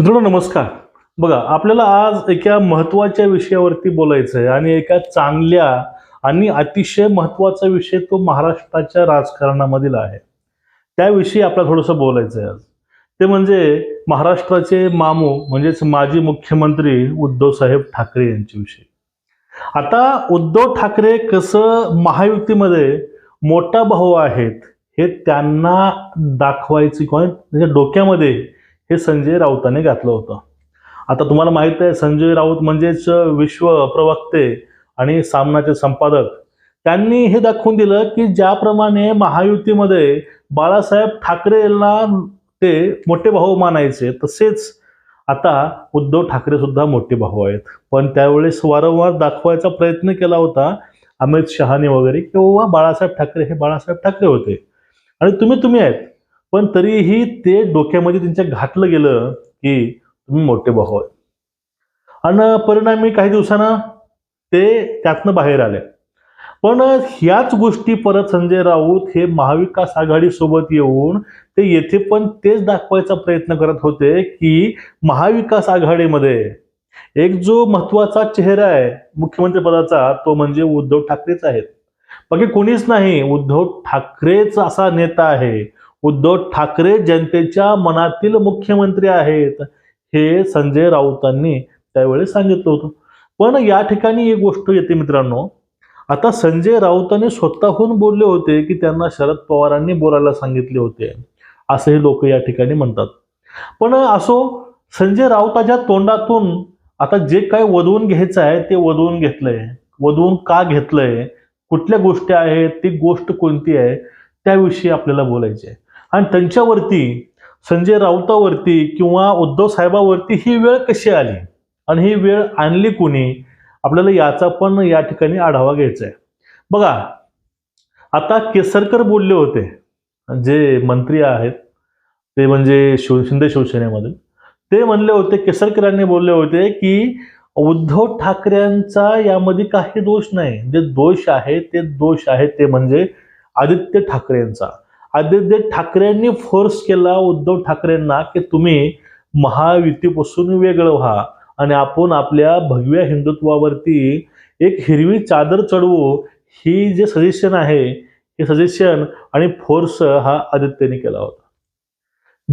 मित्रांनो नमस्कार. बघा आपल्याला आज एका महत्त्वाच्या विषयावरती बोलायचं आहे आणि एका चांगल्या आणि अतिशय महत्त्वाचा विषय तो महाराष्ट्राच्या राजकारणामधील आहे. त्याविषयी आपल्याला थोडंसं बोलायचं आहे आज. ते म्हणजे महाराष्ट्राचे मामू म्हणजेच माजी मुख्यमंत्री उद्धवसाहेब ठाकरे यांच्याविषयी. आता उद्धव ठाकरे कसं महायुतीमध्ये मोठा भाऊ आहेत हे त्यांना दाखवायची किंवा त्याच्या डोक्यामध्ये हे संजय राऊतांनी घातलं होतं. आता तुम्हाला माहीत आहे संजय राऊत म्हणजेच विश्व प्रवक्ते आणि सामनाचे संपादक. त्यांनी हे दाखवून दिलं की ज्याप्रमाणे महायुतीमध्ये बाळासाहेब ठाकरे यांना ते मोठे भाऊ मानायचे तसेच आता उद्धव ठाकरे सुद्धा मोठे भाऊ आहेत. पण त्यावेळेस वारंवार दाखवायचा प्रयत्न केला होता अमित शहाने वगैरे किंवा बाळासाहेब ठाकरे हे बाळासाहेब ठाकरे होते. आणि तुम्ही तुम्ही आहेत. पण तरीही ते डोक्यामध्ये त्यांच्या घातलं गेलं की तुम्ही मोठे भाऊ आणि परिणामी काही दिवसानं ते त्यातनं बाहेर आले. पण ह्याच गोष्टी परत संजय राऊत हे महाविकास आघाडी सोबत येऊन ते येथे पण तेच दाखवायचा प्रयत्न करत होते की महाविकास आघाडीमध्ये एक जो महत्त्वाचा चेहरा आहे मुख्यमंत्री पदाचा तो म्हणजे उद्धव ठाकरेच आहेत. बाकी कोणीच नाही उद्धव ठाकरेच असा नेता आहे. उद्धव ठाकरे जनतेच्या मनातील मुख्यमंत्री आहेत हे संजय राऊतांनी त्यावेळी सांगितलं होतं. पण या ठिकाणी एक गोष्ट येते मित्रांनो आता संजय राऊतांनी स्वतःहून बोलले होते की त्यांना शरद पवारांनी बोलायला सांगितले होते. असं हे लोक या ठिकाणी म्हणतात. पण असो संजय राऊताच्या तोंडातून आता जे काय वधवून घ्यायचं आहे ते वधवून घेतलंय. वधवून का घेतलंय? कुठल्या गोष्टी आहेत? ती गोष्ट कोणती आहे? त्याविषयी आपल्याला बोलायची आहे आणि त्यांच्यावरती संजय राऊतावरती किंवा उद्धव साहेबावरती ही वेळ कशी आली? आणि ही वेळ आणली कोणी? आपल्याला याचा पण या ठिकाणी आढावा घ्यायचा आहे. बघा आता केसरकर बोलले होते. जे मंत्री आहेत ते म्हणजे शिव शिंदे शिवसेनेमधील. ते म्हणले होते केसरकरांनी बोलले होते की उद्धव ठाकरेंचा यामध्ये काही दोष नाही. जे दोष आहे ते दोष आहे ते म्हणजे आदित्य ठाकरेंचा. आदित्य ठाकरेंनी फोर्स केला उद्धव ठाकरेंना की तुम्ही महायुतीपासून वेगळं व्हा. आणि आपण आपल्या भगव्या हिंदुत्वावरती एक हिरवी चादर चढवू. ही जे सजेशन आहे हे सजेशन आणि फोर्स हा आदित्यने केला होता.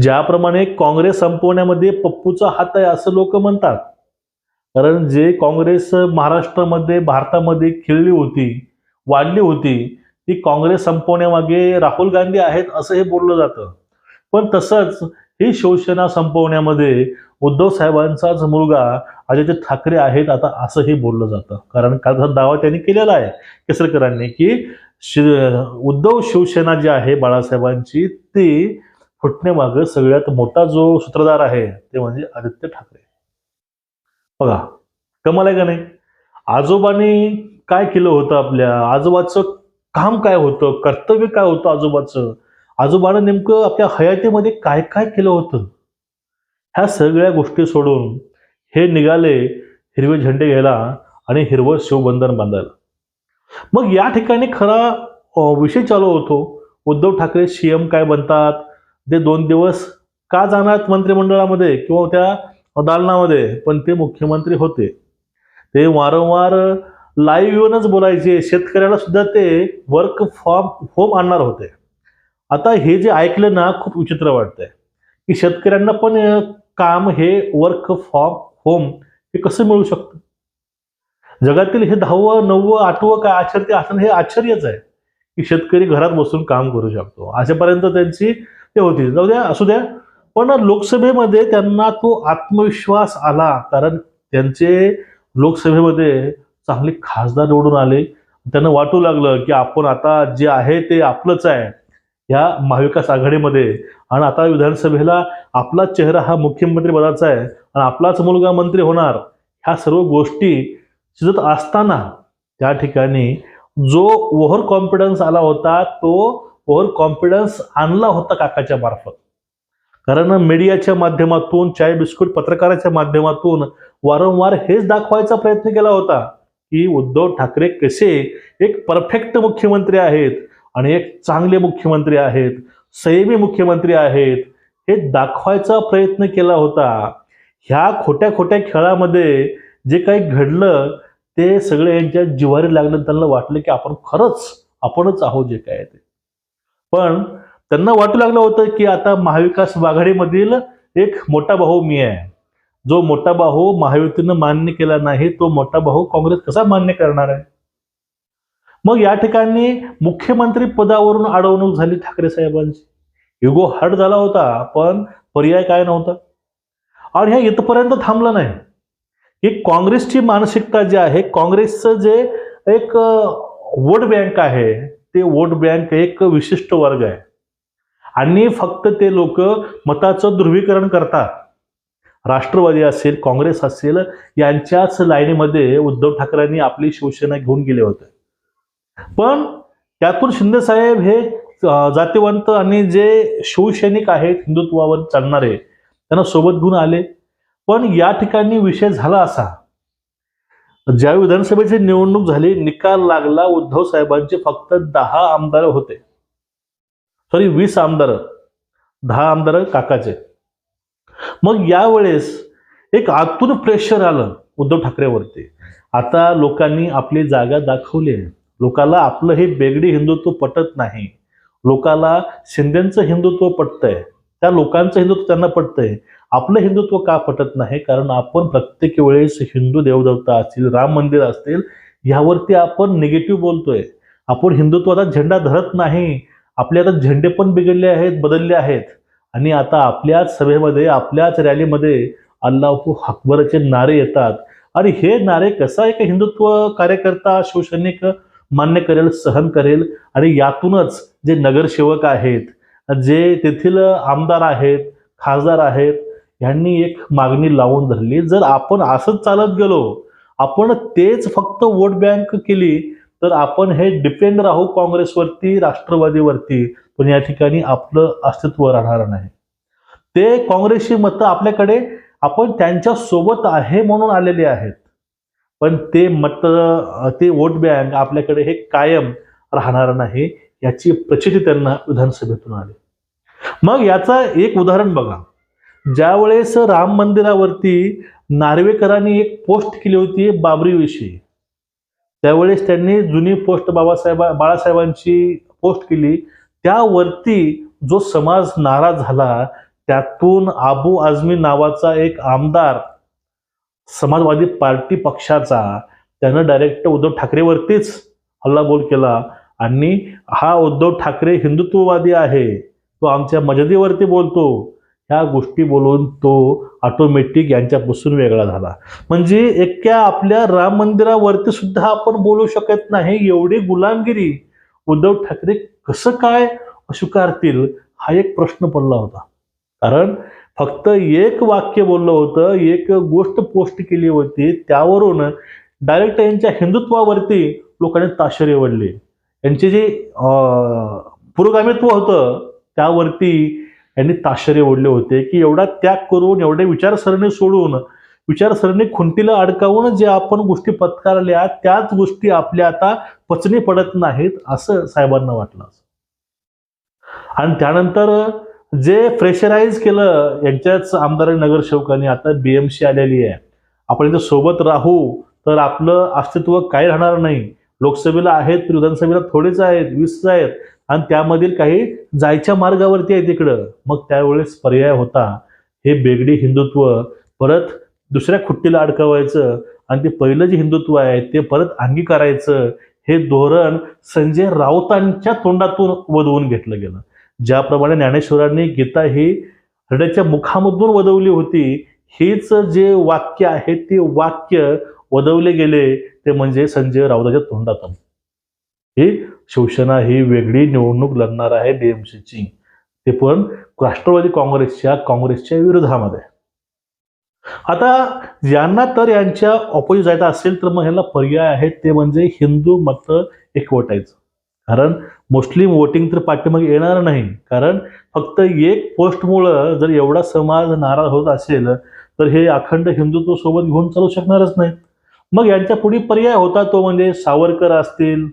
ज्याप्रमाणे काँग्रेस संपवण्यामध्ये पप्पूचा हात आहे असं लोक म्हणतात. कारण जे काँग्रेस महाराष्ट्रामध्ये भारतामध्ये खेळली होती वाढली होती की काँग्रेस संपवण्यामागे राहुल गांधी आहेत असं हे बोललं जातं. पण तसंच ही शिवसेना संपवण्यामध्ये उद्धव साहेबांचाच मुलगा अजित ठाकरे आहेत आता असंही बोललं जातं. कारण का दावा त्यांनी केलेला आहे केसरकरांनी की शि उद्धव शिवसेना जी आहे बाळासाहेबांची ती फुटण्यामागं सगळ्यात मोठा जो सूत्रधार आहे ते म्हणजे आदित्य ठाकरे. बघा कमाल आहे का नाही? आजोबांनी काय केलं होतं आपल्या? आजोबाचं काम काय होतं? कर्तव्य काय होतं आजोबाचं? आजोबानं नेमकं आपल्या हयातीमध्ये काय काय केलं होतं? ह्या सगळ्या गोष्टी सोडून हे निघाले हिरवे झेंडे घ्यायला आणि हिरवं शिवबंधन बांधायला. मग या ठिकाणी खरा विषय चालू होतो. उद्धव ठाकरे सीएम काय बनतात? ते दोन दिवस का जाणार मंत्रिमंडळामध्ये किंवा त्या दालनामध्ये पण ते मुख्यमंत्री होते. ते वारंवार लाईव्ह येऊनच बोलायचे. शेतकऱ्याला सुद्धा ते वर्क फॉर्म होम आणणार होते. आता हे जे ऐकलं ना खूप विचित्र वाटतंय. की शेतकऱ्यांना पण काम हे वर्क फॉर्म होम हे कसं मिळू शकतं? जगातील हे दहावं नववं आठवं काय आश्चर्य असणं हे आश्चर्यच आहे. की शेतकरी घरात बसून काम करू शकतो. अशापर्यंत त्यांची ते होती. जाऊ द्या असू द्या. पण लोकसभेमध्ये त्यांना तो आत्मविश्वास आला. कारण त्यांचे लोकसभेमध्ये चांगले खासदार निवडून आले. त्यांना वाटू लागलं की आपण आता जे आहे ते आपलंच आहे या महाविकास आघाडीमध्ये. आणि आता विधानसभेला आपला चेहरा हा मुख्यमंत्री पदाचा आहे आणि आपलाच मुलगा मंत्री होणार. ह्या सर्व गोष्टी शिजत असताना त्या ठिकाणी जो ओव्हर कॉन्फिडन्स आला होता तो ओव्हर कॉन्फिडन्स आणला होता काकाच्या मार्फत. कारण मीडियाच्या माध्यमातून चाय बिस्कुट पत्रकाराच्या माध्यमातून वारंवार हेच दाखवायचा प्रयत्न केला होता. की उद्धव ठाकरे कसे एक परफेक्ट मुख्यमंत्री आहेत आणि एक चांगले मुख्यमंत्री आहेत संयमी मुख्यमंत्री आहेत हे दाखवायचा प्रयत्न केला होता. ह्या खोट्या खोट्या खेळामध्ये जे काही घडलं ते सगळे यांच्या जिव्हारी लागलं त्यांना वाटलं की आपण खरंच आपणच आहोत जे काय ते. पण त्यांना वाटू लागलं होतं की आता महाविकास आघाडीमधील एक मोठा भाऊ मी आहे. जो मोठा भाऊ महायुतीनं मान्य केला नाही तो मोठा भाऊ काँग्रेस कसा मान्य करणार आहे? मग या ठिकाणी मुख्यमंत्री पदावरून अडवणूक झाली ठाकरे साहेबांची. युगो हट झाला होता पण पर्याय काय नव्हता. आणि हे इथपर्यंत थांबलं नाही. की काँग्रेसची मानसिकता जी आहे काँग्रेसचं जे एक वोट बँक आहे ते वोट बँक एक विशिष्ट वर्ग आहे. आणि फक्त ते लोक मताचं ध्रुवीकरण करतात. राष्ट्रवादी असेल काँग्रेस असेल यांच्याच लाईनीमध्ये उद्धव ठाकरेंनी आपली शिवसेना घेऊन गेले होते. पण त्यातून शिंदेसाहेब हे जातीवंत आणि जे शिवसैनिक आहेत हिंदुत्वावर चालणारे त्यांना सोबत घेऊन आले. पण या ठिकाणी विषय झाला असा ज्यावेळी विधानसभेची निवडणूक झाली निकाल लागला उद्धव साहेबांचे फक्त दहा आमदार होते. सॉरी वीस आमदार दहा आमदार काकाचे. मग यावेळेस एक आतून प्रेशर आलं उद्धव ठाकरेवरती. आता लोकांनी आपली जागा दाखवली. आहे लोकाला आपलं हे बेगडी हिंदुत्व पटत नाही. लोकाला शिंदेचं हिंदुत्व पटतंय. त्या लोकांचं हिंदुत्व त्यांना पटतंय. आपलं हिंदुत्व का पटत नाही? कारण आपण प्रत्येक वेळेस हिंदू देवदेवता असतील राम मंदिर असतील यावरती आपण निगेटिव्ह बोलतोय. आपण हिंदुत्वाचा झेंडा धरत नाही. आपले आता झेंडे पण बिघडले आहेत बदलले आहेत. आणि आता आपल्याच सभेमध्ये आपल्याच रॅलीमध्ये अल्लाहू अकबरचे नारे येतात. आणि हे नारे कसा एक हिंदुत्व कार्यकर्ता शिवसैनिक मान्य करेल सहन करेल? आणि यातूनच जे नगरसेवक आहेत जे तेथील आमदार आहेत खासदार आहेत यांनी एक मागणी लावून धरली जर आपण असंच चालत गेलो आपण तेच फक्त वोट बँक केली तर आपण हे डिपेंड राहू काँग्रेसवरती राष्ट्रवादीवरती पण या ठिकाणी आपलं अस्तित्व राहणार नाही. ते काँग्रेसची मतं आपल्याकडे आपण त्यांच्यासोबत आहे म्हणून आलेले आहेत. पण ते मत ते वोट बँक आपल्याकडे हे कायम राहणार नाही याची प्रचिती त्यांना विधानसभेतून आली. मग याचा एक उदाहरण बघा. ज्यावेळेस राम मंदिरावरती नार्वेकरांनी एक पोस्ट केली होती बाबरीविषयी. त्यावेळेस त्यांनी जुनी पोस्ट बाबासाहेब बाळासाहेबांची पोस्ट केली. त्यावरती जो समाज नाराज झाला त्यातून आबू आझमी नावाचा एक आमदार समाजवादी पार्टी पक्षाचा त्यानं डायरेक्ट उद्धव ठाकरेवरतीच हल्लाबोल केला. आणि हा उद्धव ठाकरे हिंदुत्ववादी आहे तो आमच्या मजदीवरती बोलतो. ह्या गोष्टी बोलून तो ऑटोमॅटिक यांच्यापासून वेगळा झाला. म्हणजे एक्या आपल्या राम मंदिरावरती सुद्धा आपण बोलू शकत नाही एवढी गुलामगिरी. उद्धव ठाकरे कसं काय स्वीकारतील हा एक प्रश्न पडला होता. कारण फक्त एक वाक्य बोललं होतं एक गोष्ट पोस्ट केली होती त्यावरून डायरेक्ट यांच्या हिंदुत्वावरती लोकांनी ताशेरे ओढली. यांचे जे पुरोगामित्व होतं त्यावरती यांनी ताशेरे ओढले होते की एवढा त्याग करून एवढे विचारसरणी सोडून विचारसरणी खुंटीला अडकावून जे आपण गोष्टी पत्कारल्या त्याच गोष्टी आपल्या आता पचनी पडत नाहीत असं साहेबांना वाटलं आणि त्यानंतर जे प्रेशराईज केलं यांच्याच आमदार आणि नगरसेवकांनी आता बीएमसी आलेली आहे. आपण इथे सोबत राहू तर आपलं अस्तित्व काही राहणार नाही. लोकसभेला आहेत तर विधानसभेला थोडेच आहेत वीस आहेत. आणि त्यामधील काही जायच्या मार्गावरती आहे तिकडं. मग त्यावेळेस पर्याय होता. हे बेगडी हिंदुत्व परत दुसऱ्या खुट्टीला अडकवायचं आणि ते पहिलं जे हिंदुत्व आहे ते परत अंगीकारायचं हे धोरण संजय राऊतांच्या तोंडातून वधवून घेतलं गेलं. ज्याप्रमाणे ज्ञानेश्वरांनी गीता ही हृदयाच्या मुखामधून वदवली होती हेच जे वाक्य आहे ते वाक्य वदवले गेले ते म्हणजे संजय राऊताच्या तोंडातून. ही शिवसेना ही वेगळी निवडणूक लढणार आहे डीएमसीची ते पण राष्ट्रवादी काँग्रेसच्या काँग्रेसच्या विरोधामध्ये. आता यांना तर यांच्या ऑपोजिट जायचं असेल तर मग ह्याला पर्याय आहेत ते म्हणजे हिंदू मत एकवटायचं. कारण मुस्लिम वोटिंग तर पाठीमागे येणार नाही. कारण फक्त एक पोस्टमुळं जर एवढा समाज नाराज होत असेल तर हे अखंड हिंदुत्व सोबत घेऊन चालू शकणारच नाही. मग यांच्या पुढे पर्याय होता तो म्हणजे सावरकर असतील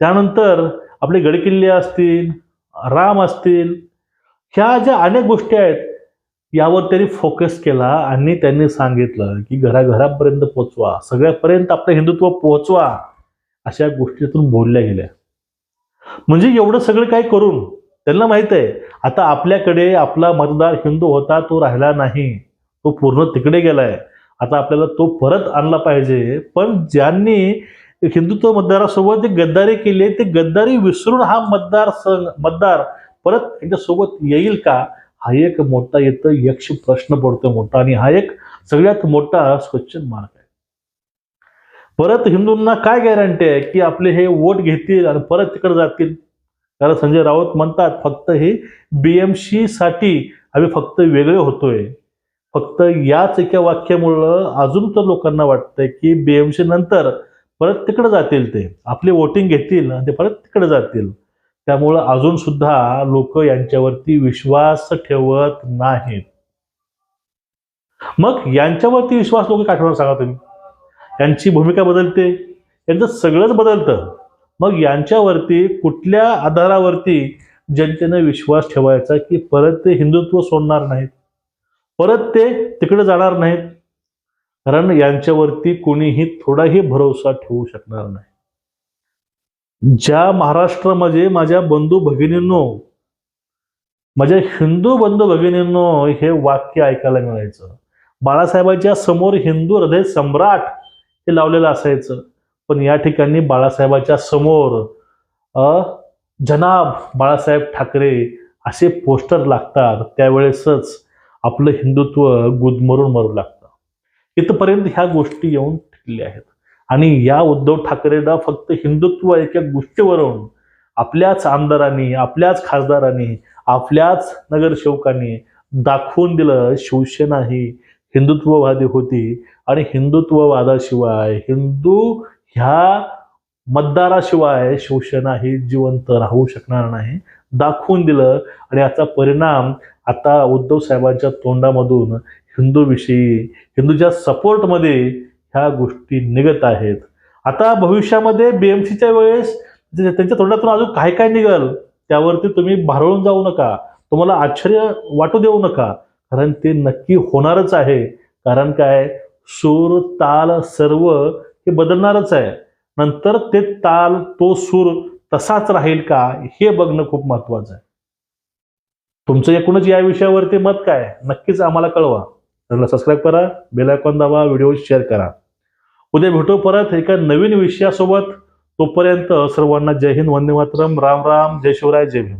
त्यानंतर आपले गडकिल्ले असतील राम असतील ह्या ज्या अनेक गोष्टी आहेत यावर त्यांनी फोकस केला आणि त्यांनी सांगितलं की घराघरापर्यंत पोचवा सगळ्यापर्यंत आपलं हिंदुत्व पोचवा अशा गोष्टीतून बोलल्या गेल्या. म्हणजे एवढं सगळं काय करून? त्यांना माहीत आहे आता आपल्याकडे आपला मतदार हिंदू होता तो राहिला नाही तो पूर्ण तिकडे गेलाय. आता आपल्याला तो परत आणला पाहिजे. पण ज्यांनी हिंदुत्व मतदारासोबत जे गद्दारी केली ते गद्दारी विसरून हा मतदार मतदार परत त्यांच्यासोबत येईल का? हा एक मोठा येतं यक्ष प्रश्न पडतो मोठा. आणि हा एक सगळ्यात मोठा स्वच्छ मार्ग आहे. परत हिंदूंना काय गॅरंटी आहे की आपले हे वोट घेतील आणि परत तिकडे जातील? कारण संजय राऊत म्हणतात फक्त हे बीएमसी साठी आम्ही फक्त वेगळे होतोय. फक्त याच एका वाक्यामुळं अजून तर लोकांना वाटतंय की बीएमसी नंतर परत तिकडे जातील ते. आपले वोटिंग घेतील आणि ते परत तिकडे जातील. त्यामुळं अजून सुद्धा लोक यांच्यावरती विश्वास ठेवत नाहीत. मग यांच्यावरती विश्वास लोक काय ठेवणार सांगा तुम्ही? यांची भूमिका बदलते यांचं सगळंच बदलतं. मग यांच्यावरती कुठल्या आधारावरती जनतेनं विश्वास ठेवायचा की परत ते हिंदुत्व सोडणार नाहीत? परत ते तिकडे जाणार नाहीत? कारण यांच्यावरती कोणीही थोडाही भरोसा ठेवू शकणार नाही. ज्या महाराष्ट्रामध्ये माझ्या बंधू भगिनींनो माझ्या हिंदू बंधू भगिनींनो हे वाक्य ऐकायला मिळायचं. बाळासाहेबांच्या समोर हिंदू हृदय सम्राट हे लावलेलं असायचं. पण या ठिकाणी बाळासाहेबांच्या समोर अ जनाब बाळासाहेब ठाकरे असे पोस्टर लागतात. त्यावेळेसच आपलं हिंदुत्व गुदमरून मरू लागतं. इथपर्यंत ह्या गोष्टी येऊन टिकल्या आहेत. आणि या उद्धव ठाकरेला फक्त हिंदुत्व एका गोष्टीवरून आपल्याच आमदारांनी आपल्याच खासदारांनी आपल्याच नगरसेवकांनी दाखवून दिलं शिवसेना ही हिंदुत्ववादी होती आणि हिंदुत्ववादाशिवाय हिंदू ह्या मतदाराशिवाय शिवसेना ही जिवंत राहू शकणार नाही दाखवून दिलं. आणि याचा परिणाम आता उद्धव साहेबांच्या तोंडामधून हिंदूविषयी हिंदूच्या सपोर्टमध्ये ह्या गोष्टी निघत आहेत. आता भविष्यामध्ये बीएमसीच्या वेळेस त्यांच्या तोंडातून अजून काय काय निघल त्यावरती तुम्ही भारळून जाऊ नका. तुम्हाला आश्चर्य वाटू देऊ नका. कारण ते नक्की होणारच आहे. कारण काय? सूर ताल सर्व हे बदलणारच आहे. नंतर ते ताल तो सूर तसाच राहील का? हे बघणं खूप महत्वाचं आहे. तुमचं एकूणच या विषयावरती मत काय? नक्कीच आम्हाला कळवा. सबस्क्राईब करा बेल आयकॉन दाबा व्हिडिओ शेअर करा. उद्या भेटू परत एका नवीन विषयासोबत. तोपर्यंत सर्वांना जय हिंद वंदे मातरम. राम राम. जय शिवराय जय भीम.